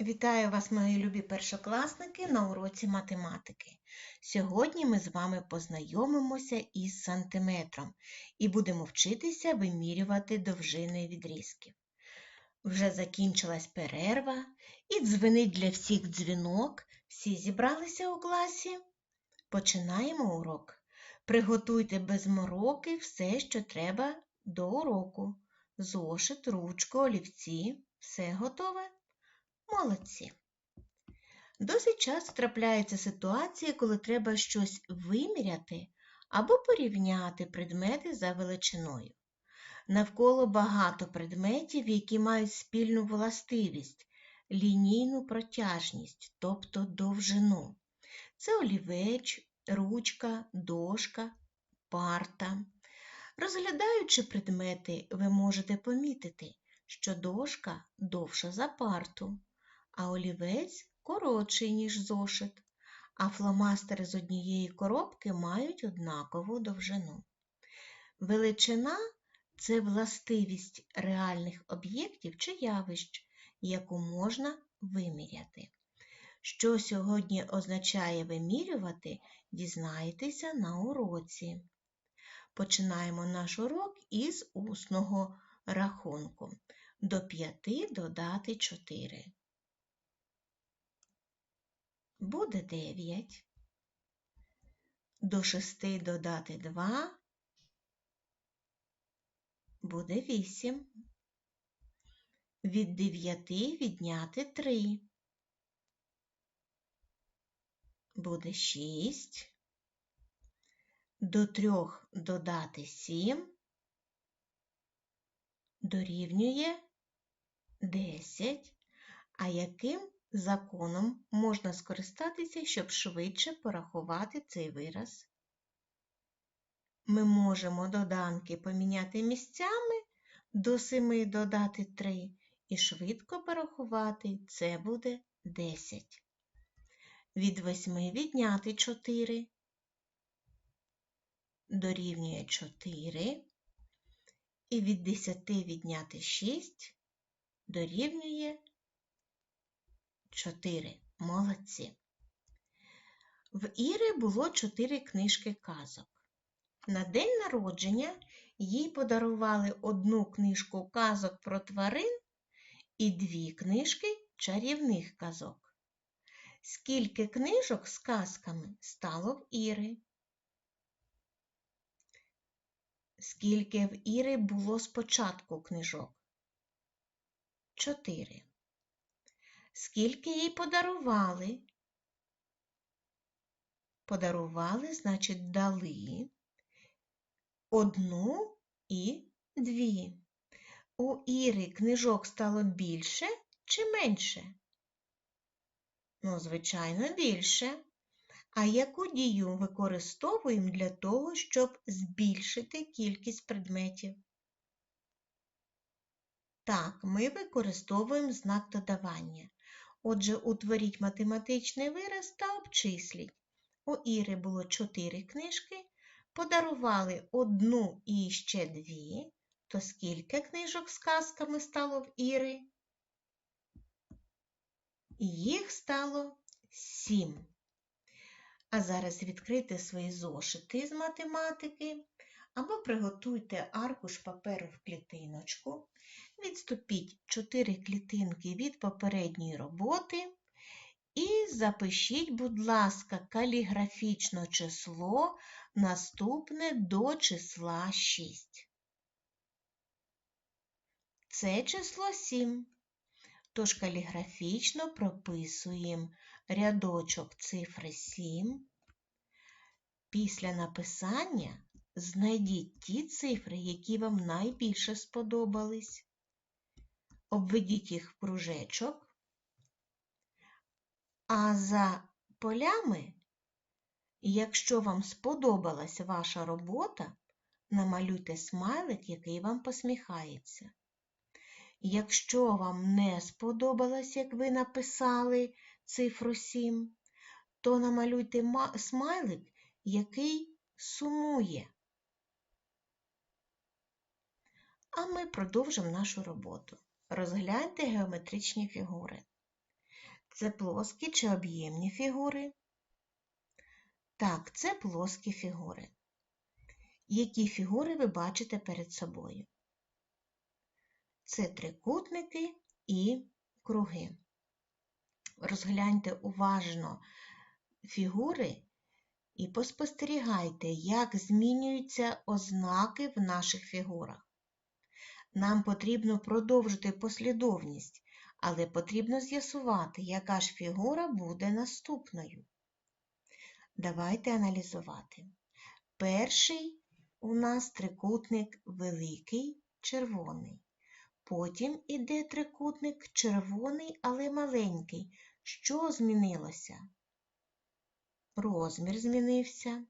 Вітаю вас, мої любі першокласники, на уроці математики. Сьогодні ми з вами познайомимося із сантиметром і будемо вчитися вимірювати довжини відрізків. Вже закінчилась перерва і дзвенить для всіх дзвінок. Всі зібралися у класі. Починаємо урок. Приготуйте без мороки все, що треба до уроку. Зошит, ручку, олівці. Все готове? Молодці. Досить часто трапляються ситуації, коли треба щось виміряти або порівняти предмети за величиною. Навколо багато предметів, які мають спільну властивість лінійну протяжність, тобто довжину. Це олівець, ручка, дошка, парта. Розглядаючи предмети, ви можете помітити, що дошка довша за парту а олівець коротший, ніж зошит, а фломастери з однієї коробки мають однакову довжину. Величина це властивість реальних об'єктів чи явищ, яку можна виміряти. Що сьогодні означає вимірювати, дізнаєтеся на уроці. Починаємо наш урок із усного рахунку. До 5 додати 4 буде 9. До 6 додати 2 буде 8. Від 9 відняти 3. Буде 6. До 3 додати 7 дорівнює 10. А яким законом можна скористатися, щоб швидше порахувати цей вираз. Ми можемо доданки поміняти місцями до 7 додати 3 і швидко порахувати це буде 10. Від 8 відняти 4 дорівнює 4. І від 10 відняти 6 дорівнює 4. Молодці. В Іри було чотири книжки казок. На день народження їй подарували одну книжку казок про тварин і дві книжки чарівних казок. Скільки книжок з казками стало в Іри? Скільки в Іри було спочатку книжок? Чотири. Скільки їй подарували? Подарували, значить, дали одну і дві. У Іри книжок стало більше чи менше? Ну, звичайно, більше. А яку дію використовуємо для того, щоб збільшити кількість предметів? Так, ми використовуємо знак додавання. Отже, утворіть математичний вираз та обчисліть. У Іри було чотири книжки, подарували одну і ще дві. То скільки книжок з казками стало в Іри? Їх стало сім. А зараз відкрийте свої зошити з математики або приготуйте аркуш паперу в клітиночку Відступіть 4 клітинки від попередньої роботи і запишіть, будь ласка, каліграфічне число наступне до числа 6. Це число 7. Тож каліграфічно прописуємо рядочок цифри 7. Після написання знайдіть ті цифри, які вам найбільше сподобались обведіть їх в кружечок, а за полями, якщо вам сподобалась ваша робота, намалюйте смайлик, який вам посміхається. Якщо вам не сподобалось, як ви написали цифру 7, то намалюйте смайлик, який сумує. А ми продовжимо нашу роботу. Розгляньте геометричні фігури. Це плоскі чи об'ємні фігури? Так, це плоскі фігури. Які фігури ви бачите перед собою? Це трикутники і круги. Розгляньте уважно фігури і поспостерігайте, як змінюються ознаки в наших фігурах. Нам потрібно продовжити послідовність, але потрібно з'ясувати, яка ж фігура буде наступною. Давайте аналізувати. Перший у нас трикутник великий, червоний. Потім іде трикутник червоний, але маленький. Що змінилося? Розмір змінився.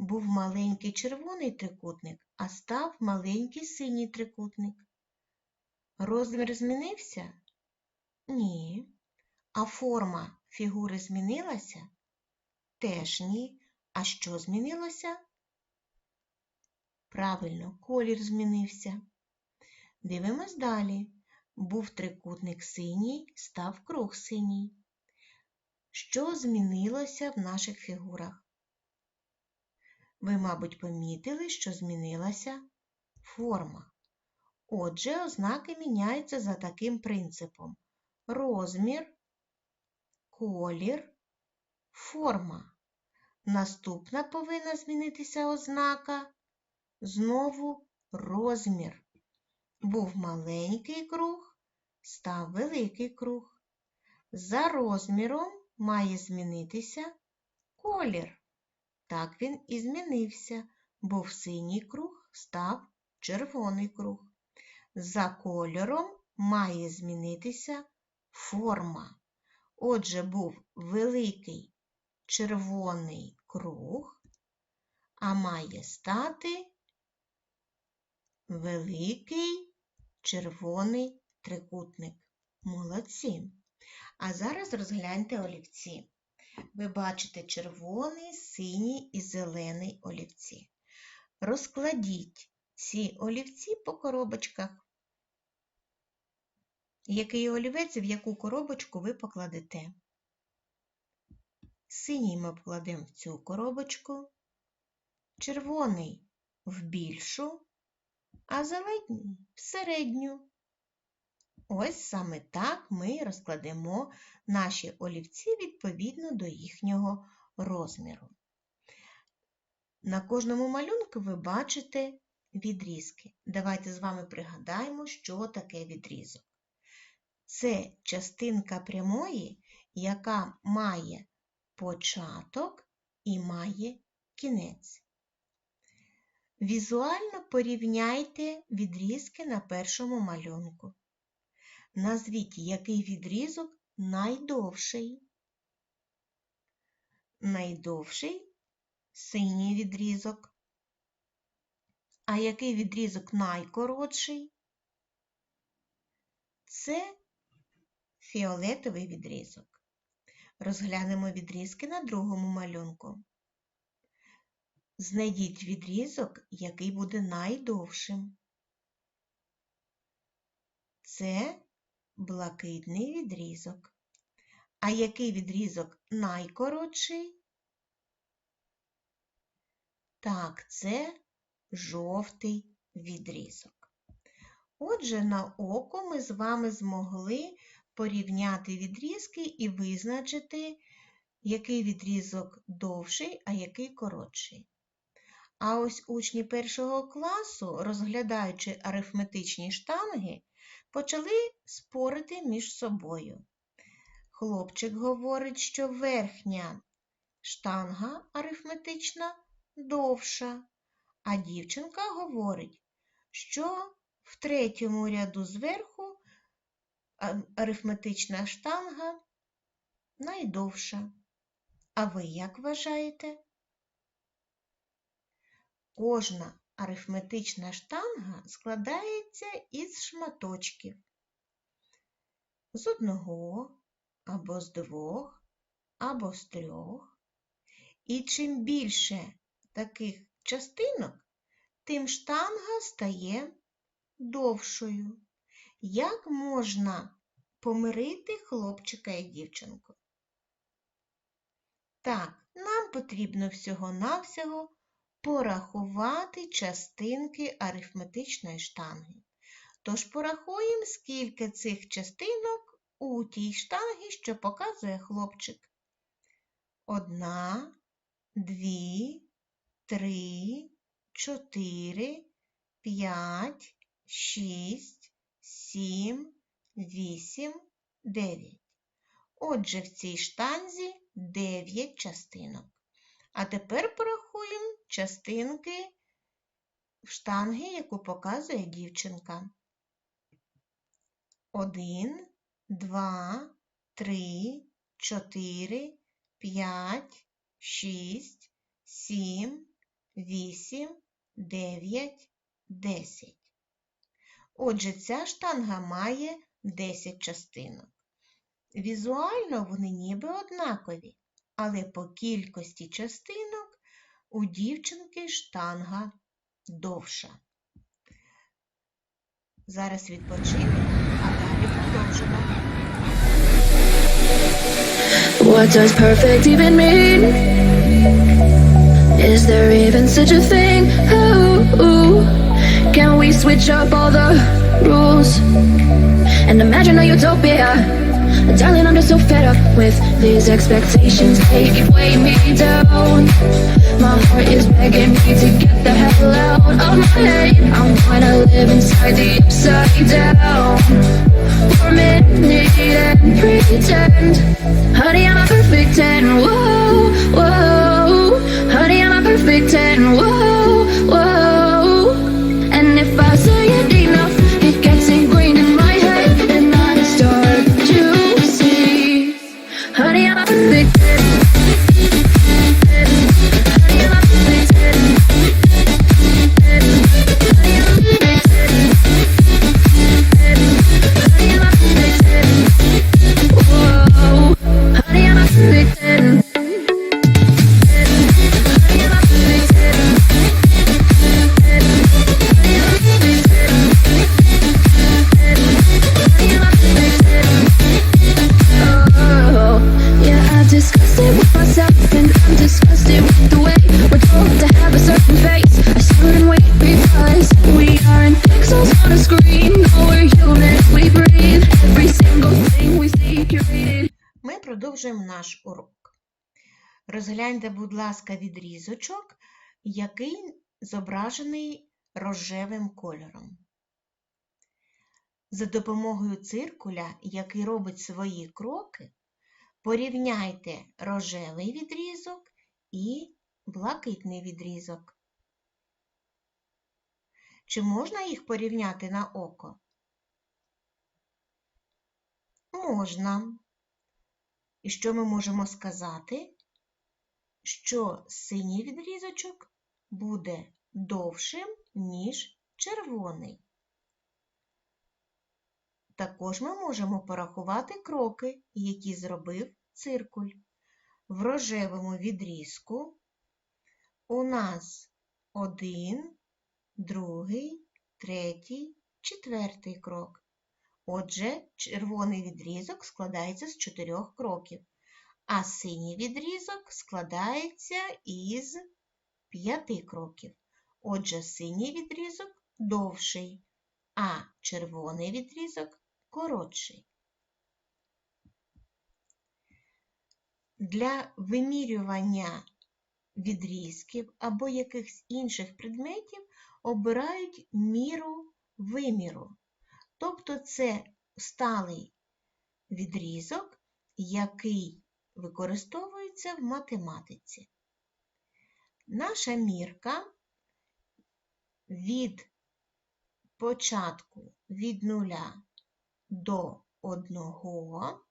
Був маленький червоний трикутник, а став маленький синій трикутник. Розмір змінився? Ні. А форма фігури змінилася? Теж ні. А що змінилося? Правильно, колір змінився. Дивимось далі. Був трикутник синій, став круг синій. Що змінилося в наших фігурах? Ви, мабуть, помітили, що змінилася форма. Отже, ознаки міняються за таким принципом: розмір, колір, форма. Наступна повинна змінитися ознака. Знову розмір. Був маленький круг, став великий круг. За розміром має змінитися колір. Так він і змінився. Був синій круг, став червоний круг. За кольором має змінитися форма. Отже, був великий червоний круг, а має стати великий червоний трикутник. Молодці. А зараз розгляньте олівці. Ви бачите червоний, синій і зелений олівці. Розкладіть ці олівці по коробочках. Який олівець в яку коробочку ви покладете? Синій ми покладемо в цю коробочку, червоний в більшу, а зелений в середню. Ось саме так ми розкладемо наші олівці відповідно до їхнього розміру. На кожному малюнку ви бачите відрізки. Давайте з вами пригадаємо, що таке відрізок. Це частинка прямої, яка має початок і має кінець. Візуально порівняйте відрізки на першому малюнку. Назвіть, який відрізок найдовший. Найдовший синій відрізок. А який відрізок найкоротший? Це фіолетовий відрізок. Розглянемо відрізки на другому малюнку. Знайдіть відрізок, який буде найдовшим. Це блакитний відрізок. А який відрізок найкоротший? Так, це жовтий відрізок. Отже, на око ми з вами змогли порівняти відрізки і визначити, який відрізок довший, а який коротший. А ось учні першого класу, розглядаючи арифметичні штанги, почали спорити між собою. Хлопчик говорить, що верхня штанга арифметична довша, а дівчинка говорить, що в третьому ряду зверху арифметична штанга найдовша. А ви як вважаєте? Кожна арифметична штанга складається із шматочків з одного або з двох, або з трьох. І чим більше таких частинок, тим штанга стає довшою. Як можна помирити хлопчика і дівчинку? Так, нам потрібно всього-навсього порахувати частинки арифметичної штанги. Тож порахуємо, скільки цих частинок у тій штангі, що показує хлопчик. Одна, дві, три, чотири, п'ять, шість, сім, вісім, дев'ять. Отже, в цій штанзі 9 частинок. А тепер порахуємо частинки штанги, яку показує дівчинка. 1, 2, 3, 4, 5, 6, 7, 8, 9, 10. Отже, ця штанга має 10 частинок. Візуально вони ніби однакові, але по кількості частинок у дівчинки штанга довша. Зараз відпочинемо, а далі продовжимо. What does perfect even mean? Is there even such a thing? Ooh, can we switch up all the rules and imagine a utopia? Darling, I'm just so fed up with these expectations. They weigh me down. My heart is begging me to get the hell out of my head. I'm to live inside the upside down for a minute and pretend. Наш урок. Розгляньте, будь ласка, відрізочок, який зображений рожевим кольором. За допомогою циркуля, який робить свої кроки, порівняйте рожевий відрізок і блакитний відрізок. Чи можна їх порівняти на око? Можна. І що ми можемо сказати? Що синій відрізочок буде довшим, ніж червоний. Також ми можемо порахувати кроки, які зробив циркуль. В рожевому відрізку у нас один, другий, третій, четвертий крок. Отже, червоний відрізок складається з чотирьох кроків, а синій відрізок складається із п'яти кроків. Отже, синій відрізок довший, а червоний відрізок коротший. Для вимірювання відрізків або якихось інших предметів обирають міру виміру. Тобто це сталий відрізок, який використовується в математиці. Наша мірка від початку від нуля до одного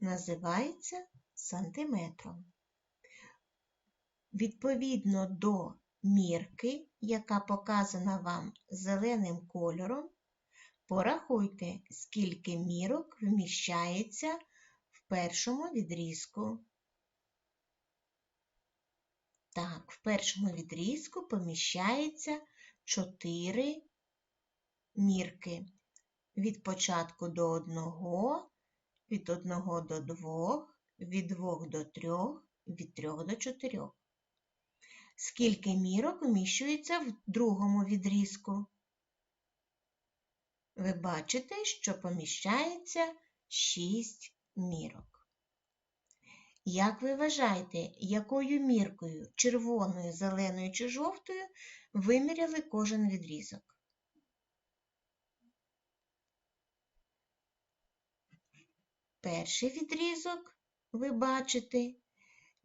називається сантиметром. Відповідно до мірки, яка показана вам зеленим кольором, порахуйте, скільки мірок вміщається в першому відрізку. Так, в першому відрізку поміщається 4 мірки. від початку до одного, від одного до двох, від двох до трьох, від трьох до чотирьох. Скільки мірок вміщується в другому відрізку? Ви бачите, що поміщається 6 мірок. Як ви вважаєте, якою міркою червоною, зеленою чи жовтою виміряли кожен відрізок? Перший відрізок ви бачите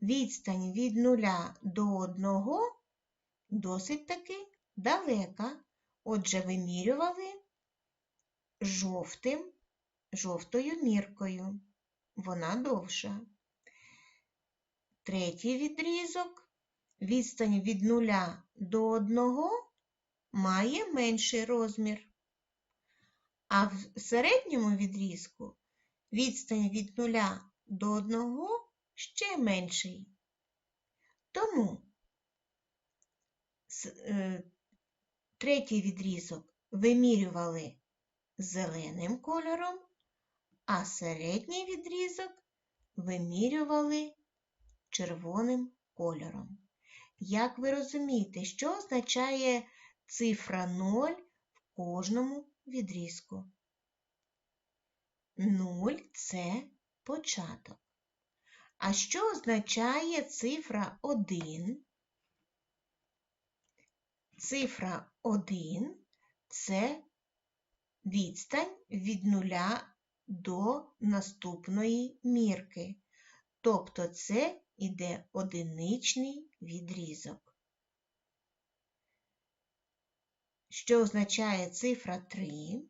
відстань від нуля до одного досить таки далека. Отже, вимірювали жовтим, жовтою міркою. Вона довша. Третій відрізок відстань від нуля до одного має менший розмір. А в середньому відрізку відстань від нуля до одного ще менший. Тому е, третій відрізок вимірювали зеленим кольором, а середній відрізок вимірювали червоним кольором. Як ви розумієте, що означає цифра 0 в кожному відрізку? 0 – це початок. А що означає цифра 1? Цифра 1 – це відстань від нуля до наступної мірки. Тобто це іде одиничний відрізок. Що означає цифра 3?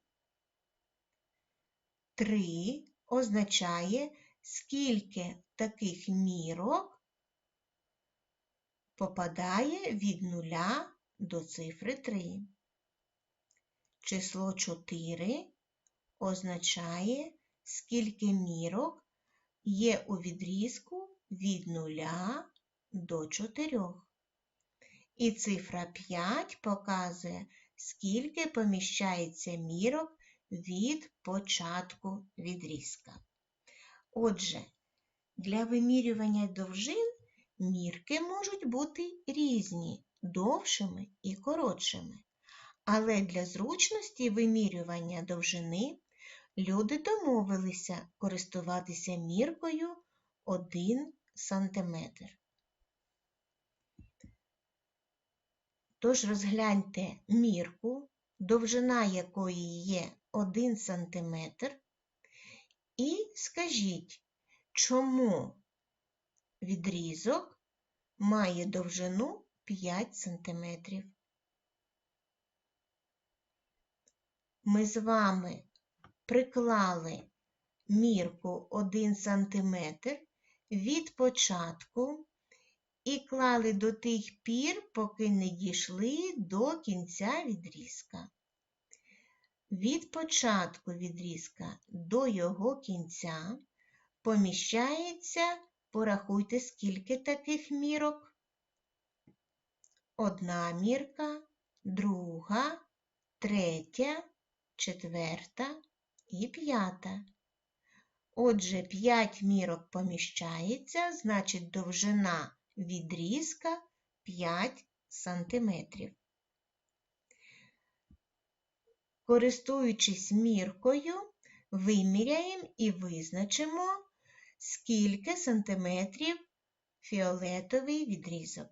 3 означає, скільки таких мірок попадає від нуля до цифри 3. Число 4 означає, скільки мірок є у відрізку від 0 до 4. І цифра 5 показує, скільки поміщається мірок від початку відрізка. Отже, для вимірювання довжин мірки можуть бути різні, довшими і коротшими. Але для зручності вимірювання довжини люди домовилися користуватися міркою 1 см. Тож розгляньте мірку, довжина якої є 1 см, і скажіть, чому відрізок має довжину 5 см. Ми з вами приклали мірку 1 см від початку і клали до тих пір, поки не дійшли до кінця відрізка. Від початку відрізка до його кінця поміщається, порахуйте, скільки таких мірок. Одна мірка, друга, третя, четверта і п'ята. Отже, 5 мірок поміщається, значить довжина відрізка 5 сантиметрів. Користуючись міркою, виміряємо і визначимо, скільки сантиметрів фіолетовий відрізок.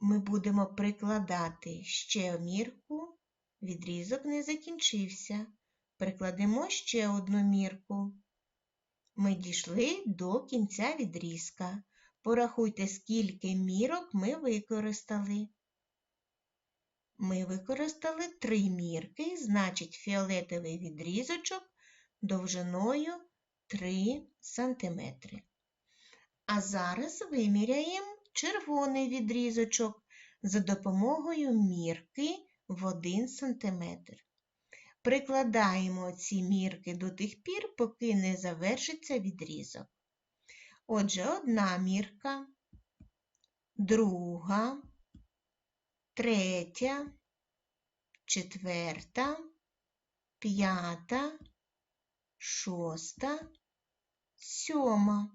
Ми будемо прикладати ще мірку, відрізок не закінчився. Прикладемо ще одну мірку. Ми дійшли до кінця відрізка. Порахуйте, скільки мірок ми використали. Ми використали три мірки, значить фіолетовий відрізочок довжиною 3 см. А зараз виміряємо червоний відрізочок за допомогою мірки в 1 см. Прикладаємо ці мірки до тих пір, поки не завершиться відрізок. Отже, одна мірка, друга, третя, четверта, п'ята, шоста, сьома.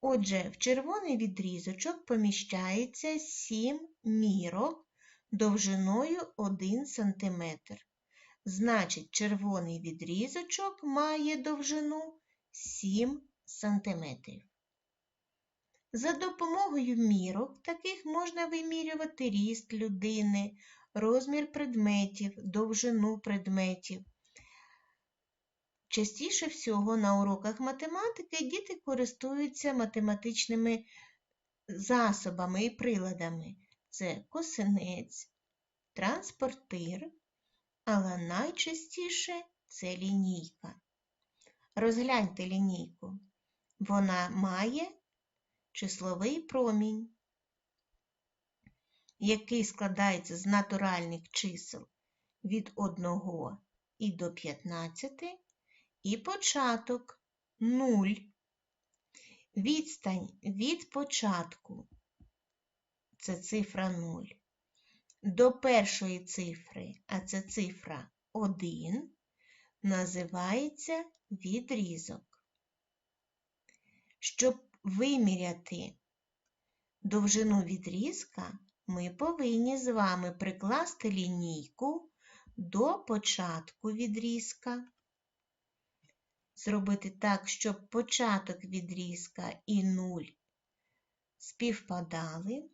Отже, в червоний відрізочок поміщається 7 мірок довжиною 1 см. Значить, червоний відрізочок має довжину 7 см. За допомогою мірок таких можна вимірювати ріст людини, розмір предметів, довжину предметів. Частіше всього на уроках математики діти користуються математичними засобами і приладами. Це косинець, транспортир, але найчастіше це лінійка. Розгляньте лінійку. Вона має числовий промінь, який складається з натуральних чисел від 1 і до 15, і початок 0. Відстань від початку це цифра 0. До першої цифри, а це цифра 1, називається відрізок. Щоб виміряти довжину відрізка, ми повинні з вами прикласти лінійку до початку відрізка. Зробити так, щоб початок відрізка і 0 співпадали,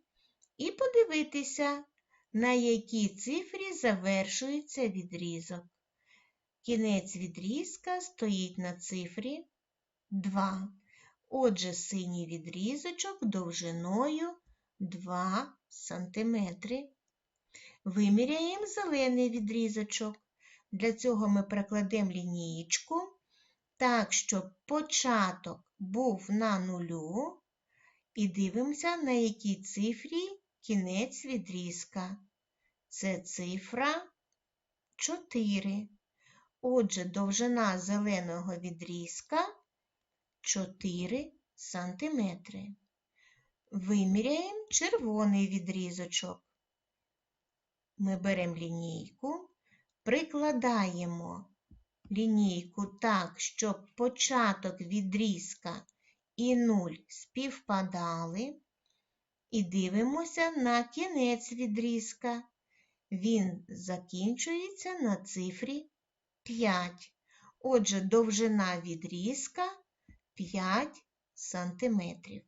і подивитися, на якій цифрі завершується відрізок. Кінець відрізка стоїть на цифрі 2. Отже, синій відрізочок довжиною 2 см. Виміряємо зелений відрізочок. Для цього ми прикладемо лінієчку так, щоб початок був на нулю, і дивимося, на якій цифрі кінець відрізка. Це цифра 4. Отже, довжина зеленого відрізка 4 см. Виміряємо червоний відрізочок. Ми беремо лінійку, прикладаємо лінійку так, щоб початок відрізка і 0 співпадали, і дивимося на кінець відрізка. Він закінчується на цифрі 5. Отже, довжина відрізка 5 сантиметрів.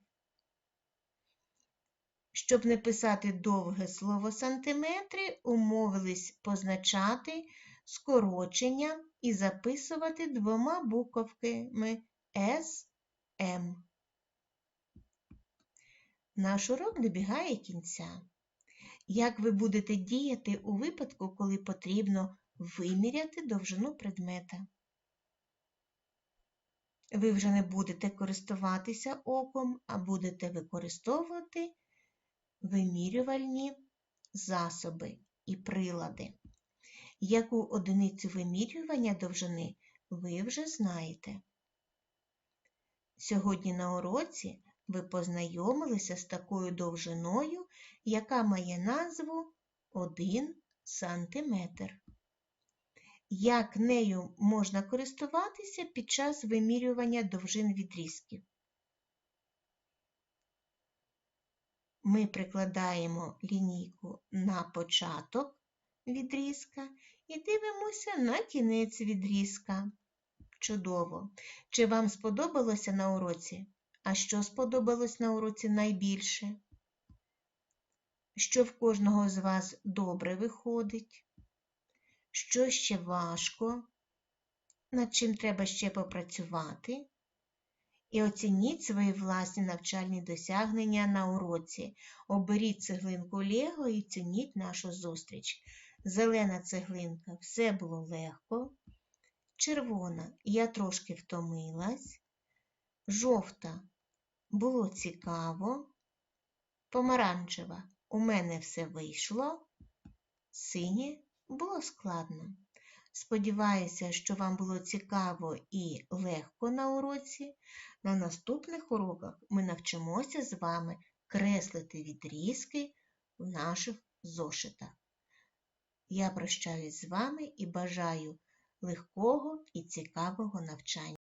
Щоб не писати довге слово сантиметри, умовились позначати скорочення і записувати двома буковками С, М. Наш урок добігає кінця. Як ви будете діяти у випадку, коли потрібно виміряти довжину предмета? Ви вже не будете користуватися оком, а будете використовувати вимірювальні засоби і прилади. Яку одиницю вимірювання довжини ви вже знаєте. Сьогодні на уроці ви познайомилися з такою довжиною, яка має назву 1 см. Як нею можна користуватися під час вимірювання довжин відрізків? Ми прикладаємо лінійку на початок відрізка і дивимося на кінець відрізка. Чудово! Чи вам сподобалося на уроці? А що сподобалось на уроці найбільше? Що в кожного з вас добре виходить? Що ще важко? Над чим треба ще попрацювати? І оцініть свої власні навчальні досягнення на уроці. Оберіть цеглинку Лего і цініть нашу зустріч. Зелена цеглинка все було легко. Червона я трошки втомилась. Жовта було цікаво. Помаранчева у мене все вийшло. Синє було складно. Сподіваюся, що вам було цікаво і легко на уроці. На наступних уроках ми навчимося з вами креслити відрізки в наших зошитах. Я прощаюсь з вами і бажаю легкого і цікавого навчання.